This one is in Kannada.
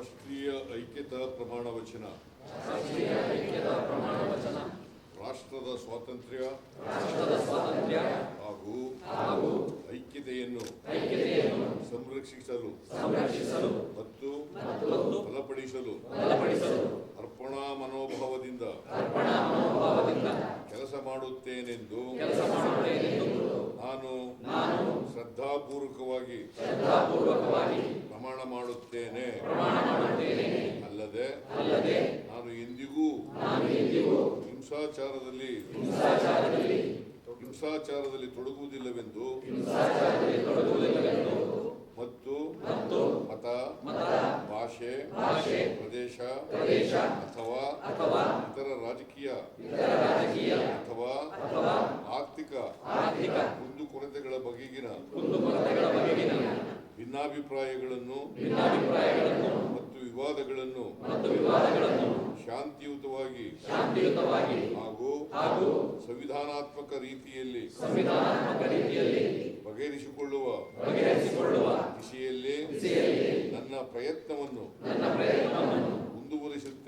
ರಾಷ್ಟ್ರೀಯ ಐಕ್ಯತಾ ಪ್ರಮಾಣ ವಚನ. ರಾಷ್ಟ್ರದ ಸ್ವಾತಂತ್ರ್ಯ. ಹಾಗೂ ಐಕ್ಯತೆಯನ್ನು ಸಂರಕ್ಷಿಸಲು ಮತ್ತು ಬಲಪಡಿಸಲು ಅರ್ಪಣಾ ಮನೋಭಾವದಿಂದ ಕೆಲಸ ಮಾಡುತ್ತೇನೆಂದು ನಾನು ಶ್ರದ್ಧಾಪೂರ್ವಕವಾಗಿ ಪ್ರಮಾಣ ಮಾಡುತ್ತೇನೆ. ಅಲ್ಲದೆ ನಾನು ಎಂದಿಗೂ ಹಿಂಸಾಚಾರದಲ್ಲಿ ಹಿಂಸಾಚಾರದಲ್ಲಿ ತೊಡಗುವುದಿಲ್ಲವೆಂದು ಮತ್ತು ಮತ ಭಾಷೆ ಪ್ರದೇಶ ಅಥವಾ ಇತರ ರಾಜಕೀಯ ಅಥವಾ ಆರ್ಥಿಕ ಕುಂದುಕೊರತೆಗಳ ಬಗೆಗಿನ ಭಿನ್ನಾಭಿಪ್ರಾಯಗಳನ್ನು ಮತ್ತು ವಿವಾದಗಳನ್ನು ಶಾಂತಿಯುತವಾಗಿ ಹಾಗೂ ಸಂವಿಧಾನಾತ್ಮಕ ರೀತಿಯಲ್ಲಿ ಬಗೆಹರಿಸಿಕೊಳ್ಳುವ ದಿಶೆಯಲ್ಲಿ ನನ್ನ ಪ್ರಯತ್ನವನ್ನು ಮುಂದುವರಿಸುತ್ತೇನೆಂದು